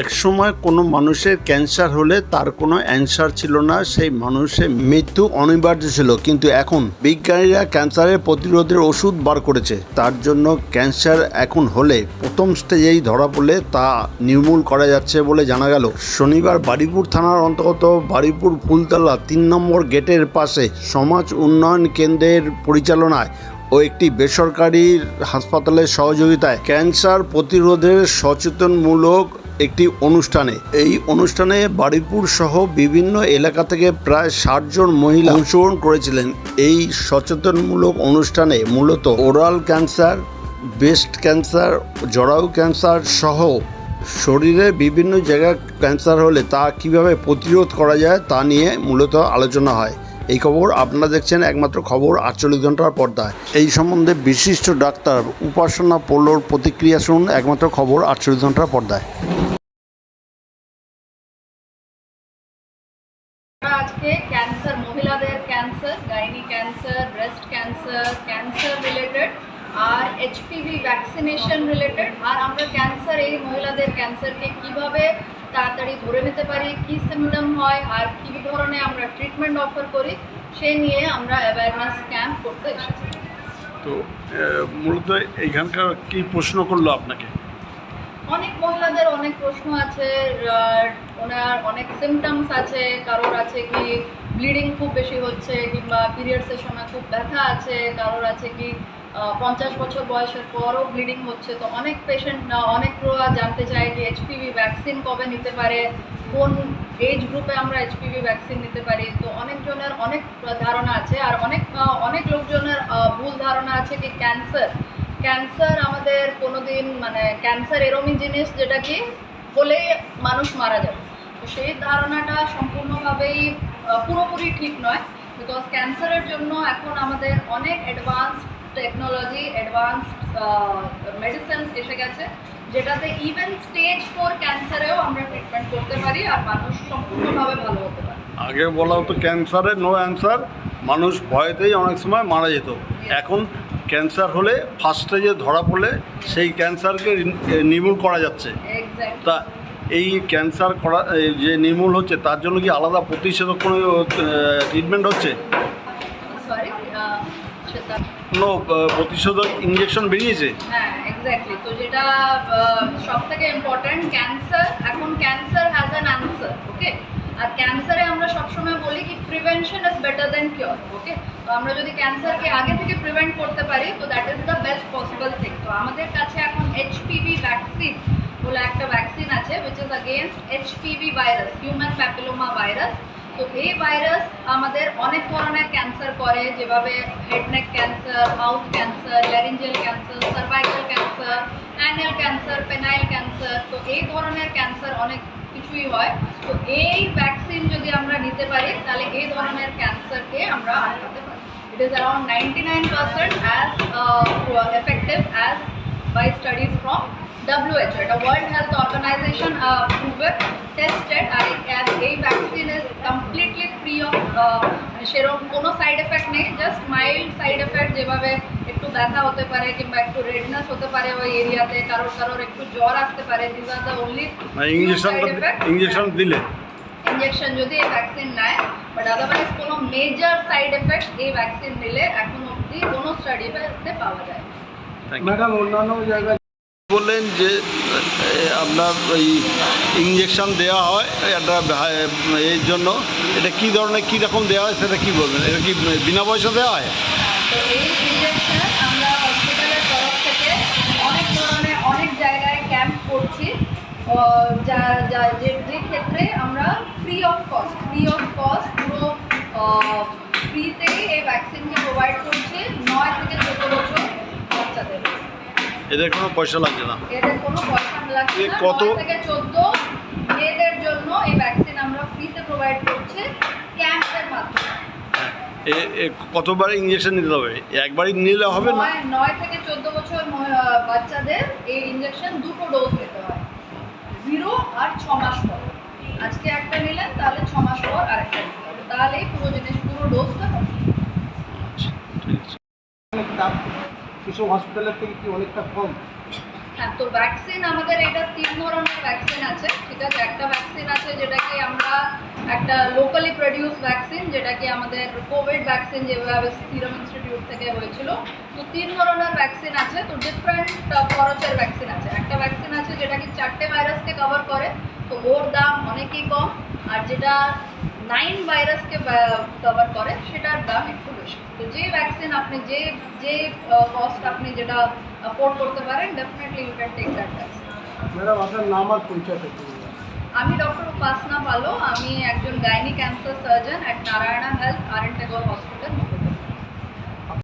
এক সময় কোনো মানুষের ক্যান্সার হলে তার কোনো অ্যান্সার ছিল না, সেই মানুষের মৃত্যু অনিবার্য ছিল। কিন্তু এখন বিজ্ঞানীরা ক্যান্সারের প্রতিরোধের ওষুধ বার করেছে। তার জন্য ক্যান্সার এখন হলে প্রথম স্টেজেই ধরা পড়লে তা নির্মূল করা যাচ্ছে বলে জানা গেল। শনিবার বাড়িপুর থানার অন্তর্গত বাড়িপুর ফুলতলা তিন নম্বর গেটের পাশে সমাজ উন্নয়ন কেন্দ্রের পরিচালনায় ও একটি বেসরকারি হাসপাতালের সহযোগিতায় ক্যান্সার প্রতিরোধের সচেতনমূলক একটি অনুষ্ঠানে। এই অনুষ্ঠানে বাড়িপুর সহ বিভিন্ন এলাকা থেকে প্রায় ষাট জন মহিলা অংশগ্রহণ করেছিলেন। এই সচেতনমূলক অনুষ্ঠানে মূলত ওরাল ক্যান্সার, ব্রেস্ট ক্যান্সার, জরায়ু ক্যান্সার সহ শরীরে বিভিন্ন জায়গায় ক্যান্সার হলে তা কীভাবে প্রতিরোধ করা যায় তা নিয়ে মূলত আলোচনা হয়। এই খবর আপনারা দেখছেন একমাত্র খবর আটচল্লিশ ঘণ্টার পর্দায়। এই সম্বন্ধে বিশিষ্ট ডাক্তার উপাসনা পোলোর প্রতিক্রিয়া শুনুন একমাত্র খবর আটচল্লিশ ঘণ্টার পর্দায়। ক্যান্সার মহিলাদের cancer gynae cancer breast cancer cancer related আর এইচপিভি ভ্যাকসিনেশন রিলেটেড আর আমরা ক্যান্সার এই মহিলাদের ক্যান্সারকে কীভাবে তাড়াতাড়ি ধরে নিতে পারি কি সিমটম হয় আর কী ধরনের আমরা ট্রিটমেন্ট অফার করি সে নিয়ে আমরা অ্যাওয়ারনেস ক্যাম্প করতে এসেছি। তো মূলত এইখানকার কি প্রশ্ন করল আপনাকে? অনেক মহিলাদের অনেক প্রশ্ন আছে ওনার অনেক সিমটমস আছে, কারোর আছে কি ব্লিডিং খুব বেশি হচ্ছে কিংবা পিরিয়ডসের সময় খুব ব্যথা আছে, কারোর আছে কি পঞ্চাশ বছর বয়সের পরও ব্লিডিং হচ্ছে। তো অনেক পেশেন্ট অনেক জানতে চায় যে এইচপিভি ভ্যাকসিন কবে নিতে পারে, কোন এজ গ্রুপে আমরা এইচপিভি ভ্যাকসিন নিতে পারি। তো অনেকজনের অনেক ধারণা আছে আর অনেক অনেক লোকজনের ভুল ধারণা আছে কি ক্যান্সার ক্যান্সার আমাদের কোনোদিন মানে ক্যান্সার এরমই জিনিস যেটা কি হলে মানুষ মারা যাবে। তো সেই ধারণাটা সম্পূর্ণভাবেই পুরোপুরি ঠিক নয় বিকজ ক্যান্সারের জন্য এখন আমাদের অনেক অ্যাডভান্স টেকনোলজি অ্যাডভান্স মেডিসিনস এসে গেছে যেটাতে ইভেন স্টেজ ফোর ক্যান্সারেও আমরা ট্রিটমেন্ট করতে পারি আর মানুষ সম্পূর্ণভাবে ভালো হতে পারে। আগে বলা হতো ক্যান্সারের নো অ্যান্সার মানুষ ভয়েতেই অনেক সময় মারা যেত। এখন ক্যান্সার হলে ফার্স্ট স্টেজে ধরা পড়লে সেই ক্যান্সারকে নির্মূল করা যাচ্ছে। তা এই ক্যান্সার করা যে নির্মূল হচ্ছে তার জন্য কি আলাদা প্রতিষেধক কোনো ট্রিটমেন্ট হচ্ছে? কোনো প্রতিষেধক ইঞ্জেকশন বেরিয়েছে? হ্যাঁ এক্স্যাক্টলি তো যেটা সব থেকে ইম্পর্ট্যান্ট ক্যান্সার এখন cancer has an answer okay আর ক্যান্সারে আমরা সবসময় বলি কি prevention is better than cure okay তো আমরা যদি ক্যান্সারকে আগে থেকে প্রিভেন্ট করতে পারি তো that is the best possible thing তো আমাদের কাছে এখন এইচপিভি ভ্যাকসিন বলে একটা ভ্যাকসিন আছে which is against HPV virus human papilloma virus তো এই ভাইরাস আমাদের অনেক ধরনের ক্যান্সার করে, যেভাবে head neck cancer mouth cancer laryngeal cancer cervical cancer anal cancer penile cancer তো এই ধরনের ক্যান্সার অনেক কিছুই হয়। তো এই ভ্যাকসিন যদি আমরা নিতে পারি, তাহলে এই ধরনের ক্যান্সারকে আমরা আটকাতে পারি it is around ninety nine percent as effective as by studies from WHO world health organization proved tested আর এই- আর এই ভ্যাকসিন ইজ কমপ্লিটলি ফ্রি সেরকম কোনো সাইড এফেক্ট নেই জাস্ট মাইল্ড সাইড এফেক্ট যেভাবে একটু ব্যথা হতে পারে কিংবা একটু রেডনেস হতে পারে ওই এরিয়াতে কারোর কারোর একটু জ্বর আসতে পারে this are the only injection injection দিলে ইঞ্জেকশন যদি এই ভ্যাকসিন নেয় বাট আদারওয়াইজ কোনো মেজর সাইড এফেক্ট এই ভ্যাকসিন নিলে এখন অবধি কোনো স্টাডিতে পাওয়া যায়। ম্যাডাম অন্যান্য জায়গায় বললেন যে আপনার ওই ইঞ্জেকশন দেওয়া হয় একটা এর জন্য। এটা কি ধরনের কী রকম দেওয়া হয় সেটা কি বলবেন? এটা কি বিনা পয়সা দেওয়া হয়? যা যা যে যে ক্ষেত্রে আমরা free of cost free of cost পুরো ফ্রিতেই এই প্রোভাইড করছি নয় থেকে চোদ্দ বছর বাচ্চাদের এদের কোনো পয়সা লাগছে না। এদের কোনো পয়সা লাগছে না। কত- থেকে চোদ্দ মেয়েদের জন্য এই ভ্যাকসিন আমরা ফ্রিতে প্রোভাইড করছি ক্যাম্পের মাধ্যমে। এ- এ কতবার ইঞ্জেকশন নিতে হবে? একবারই নিলে হবে না? নয় থেকে চোদ্দ বছর বাচ্চাদের এই ইঞ্জেকশন দুটো ডোজ নিতে হয়। জিরো আর ছ মাস পর। আজকে একটা নিলেন তাহলে ছ মাস পর আরেকটা নিতে হবে। তাহলেই পুরো এসব হসপিটালের থেকে কি অনেকটা কম? হ্যাঁ তো ভ্যাকসিন আমাদের এটা তিন ধরনের ভ্যাকসিন আছে, ঠিক আছে? একটা ভ্যাকসিন আছে যেটাকে আমরা একটা লোকালি প্রডিউস ভ্যাকসিন যেটা কি আমাদের কোভিড ভ্যাকসিন যেভাবে সিরাম ইনস্টিটিউট থেকে হয়েছিল। তো তিন ধরনের ভ্যাকসিন আছে, তো ডিফারেন্ট খরচের ভ্যাকসিন আছে। একটা ভ্যাকসিন আছে যেটা কি চারটে ভাইরাসকে কভার করে, তো ওর দাম অনেকই কম। আর যেটা নাইন ভাইরাসকে কভার করে সেটার দাম একটু বেশি। তো যে ভ্যাকসিন আপনি যে যে কস্ট আপনি যেটা অ্যাফোর্ড করতে পারেন definitely you can take that vaccine madam আপনার নাম আর পরিচয় আমি ডক্টর উপাসনা পালো। আমি একজন gynae cancer surgeon at Narayana health R N Tagore hospital